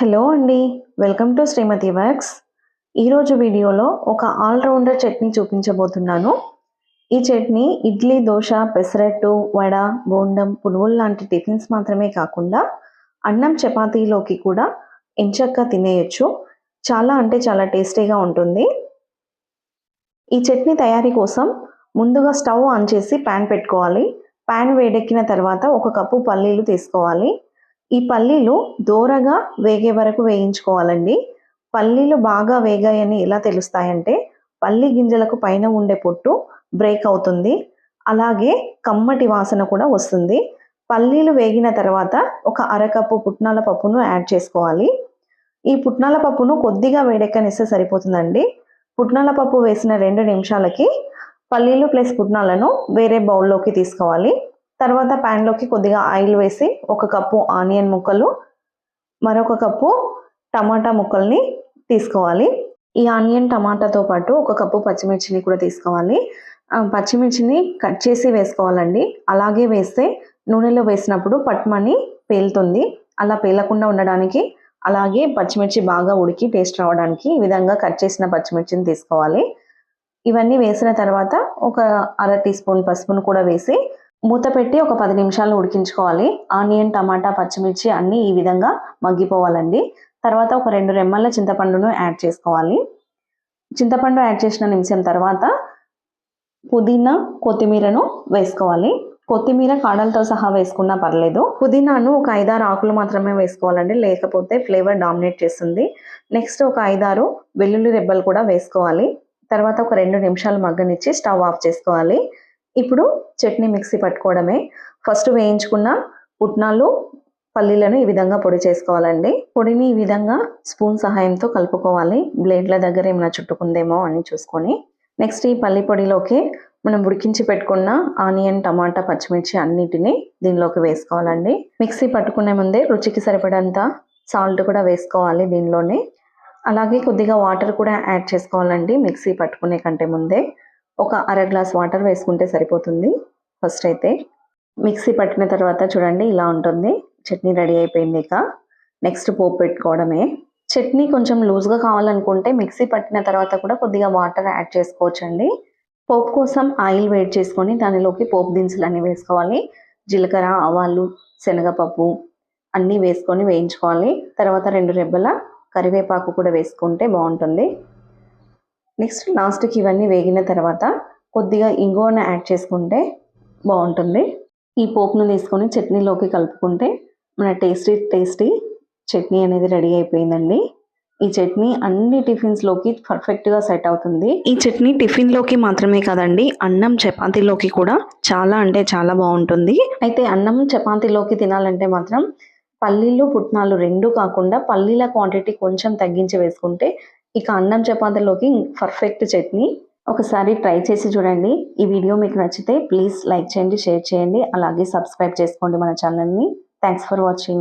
Hello అండి welcome to Shrimati works. ఈరోజు వీడియోలో ఒక ఆల్రౌండర్ చట్నీ చూపించబోతున్నాను. ఈ చట్నీ ఇడ్లీ దోశ పెసరట్టు వడ బోండం పునుగులు లాంటి టిఫిన్స్ మాత్రమే కాకుండా అన్నం చపాతీలోకి కూడా ఎంచక్క తినేయచ్చు. చాలా అంటే చాలా టేస్టీగా ఉంటుంది. ఈ చట్నీ తయారీ కోసం ముందుగా స్టవ్ ఆన్ చేసి ప్యాన్ పెట్టుకోవాలి. ప్యాన్ వేడెక్కిన తర్వాత ఒక కప్పు పల్లీలు తీసుకోవాలి. ఈ పల్లీలు దోరగా వేగే వరకు వేయించుకోవాలండి. పల్లీలు బాగా వేగాయని ఎలా తెలుస్తాయంటే పల్లి గింజలకు పైన ఉండే పొట్టు బ్రేక్ అవుతుంది. అలాగే కమ్మటి వాసన కూడా వస్తుంది. పల్లీలు వేగిన తర్వాత ఒక అరకప్పు పుట్నాల పప్పును యాడ్ చేసుకోవాలి. ఈ పుట్నాల పప్పును కొద్దిగా వేడెక్కనిస్తే సరిపోతుందండి. పుట్నాల పప్పు వేసిన రెండు నిమిషాలకి పల్లీలు ప్లస్ పుట్నాలను వేరే బౌల్లోకి తీసుకోవాలి. తర్వాత ప్యాన్లోకి కొద్దిగా ఆయిల్ వేసి ఒక కప్పు ఆనియన్ ముక్కలు మరొక కప్పు టమాటా ముక్కల్ని తీసుకోవాలి. ఈ ఆనియన్ టమాటాతో పాటు ఒక కప్పు పచ్చిమిర్చిని కూడా తీసుకోవాలి. పచ్చిమిర్చిని కట్ చేసి వేసుకోవాలండి. అలాగే వేస్తే నూనెలో వేసినప్పుడు పట్మని పేలుతుంది. అలా పేలకుండా ఉండడానికి అలాగే పచ్చిమిర్చి బాగా ఉడికి టేస్ట్ రావడానికి ఈ విధంగా కట్ చేసిన పచ్చిమిర్చిని తీసుకోవాలి. ఇవన్నీ వేసిన తర్వాత ఒక అర టీ స్పూన్ పసుపును కూడా వేసి మూత పెట్టి ఒక పది నిమిషాలు ఉడికించుకోవాలి. ఆనియన్ టమాటా పచ్చిమిర్చి అన్నీ ఈ విధంగా మగ్గిపోవాలండి. తర్వాత ఒక రెండు రెమ్మల చింతపండును యాడ్ చేసుకోవాలి. చింతపండు యాడ్ చేసిన నిమిషం తర్వాత పుదీనా కొత్తిమీరను వేసుకోవాలి. కొత్తిమీర కాడలతో సహా వేసుకున్నా పర్లేదు. పుదీనాను ఒక ఐదారు ఆకులు మాత్రమే వేసుకోవాలండి. లేకపోతే ఫ్లేవర్ డామినేట్ చేస్తుంది. నెక్స్ట్ ఒక ఐదారు వెల్లుల్లి రెబ్బలు కూడా వేసుకోవాలి. తర్వాత ఒక రెండు నిమిషాలు మగ్గనిచ్చి స్టవ్ ఆఫ్ చేసుకోవాలి. ఇప్పుడు చట్నీ మిక్సీ పట్టుకోవడమే. ఫస్ట్ వేయించుకున్న పుట్నాలు పల్లీలను ఈ విధంగా పొడి చేసుకోవాలండి. పొడిని ఈ విధంగా స్పూన్ సహాయంతో కలుపుకోవాలి. బ్లేడ్ల దగ్గర ఏమైనా చుట్టుకుందేమో అని చూసుకొని. నెక్స్ట్ ఈ పల్లి పొడిలోకి మనం ఉడికించి పెట్టుకున్న ఆనియన్ టమాటా పచ్చిమిర్చి అన్నిటిని దీనిలోకి వేసుకోవాలండి. మిక్సీ పట్టుకునే ముందే రుచికి సరిపడంత సాల్ట్ కూడా వేసుకోవాలి దీనిలోనే. అలాగే కొద్దిగా వాటర్ కూడా యాడ్ చేసుకోవాలండి మిక్సీ పట్టుకునే కంటే ముందే. ఒక అర గ్లాస్ వాటర్ వేసుకుంటే సరిపోతుంది. ఫస్ట్ అయితే మిక్సీ పట్టిన తర్వాత చూడండి ఇలా ఉంటుంది. చట్నీ రెడీ అయిపోయింది ఇక. నెక్స్ట్ పోపు పెట్టుకోవడమే. చట్నీ కొంచెం లూజ్గా కావాలనుకుంటే మిక్సీ పట్టిన తర్వాత కూడా కొద్దిగా వాటర్ యాడ్ చేసుకోవచ్చండి. పోపు కోసం ఆయిల్ వేడి చేసుకొని దానిలోకి పోపు దినుసులు అన్నీ వేసుకోవాలి. జీలకర్ర ఆవాలు శనగపప్పు అన్నీ వేసుకొని వేయించుకోవాలి. తర్వాత రెండు రెబ్బల కరివేపాకు కూడా వేసుకుంటే బాగుంటుంది. నెక్స్ట్ లాస్ట్కి ఇవన్నీ వేగిన తర్వాత కొద్దిగా ఇంగువను యాడ్ చేసుకుంటే బాగుంటుంది. ఈ పోపును తీసుకొని చట్నీలోకి కలుపుకుంటే మన టేస్టీ టేస్టీ చట్నీ అనేది రెడీ అయిపోయిందండి. ఈ చట్నీ అన్ని టిఫిన్స్లోకి పర్ఫెక్ట్గా సెట్ అవుతుంది. ఈ చట్నీ టిఫిన్లోకి మాత్రమే కాదండి అన్నం చపాతీలోకి కూడా చాలా అంటే చాలా బాగుంటుంది. అయితే అన్నం చపాతీలోకి తినాలంటే మాత్రం పల్లీలు పుట్నాలు రెండు కాకుండా పల్లీల క్వాంటిటీ కొంచెం తగ్గించి వేసుకుంటే ఇక అన్నం చపాతీలోకి పర్ఫెక్ట్ చట్నీ. ఒకసారి ట్రై చేసి చూడండి. ఈ వీడియో మీకు నచ్చితే ప్లీజ్ లైక్ చేయండి షేర్ చేయండి. అలాగే సబ్స్క్రైబ్ చేసుకోండి మన ఛానల్ని థ్యాంక్స్ ఫర్ వాచింగ్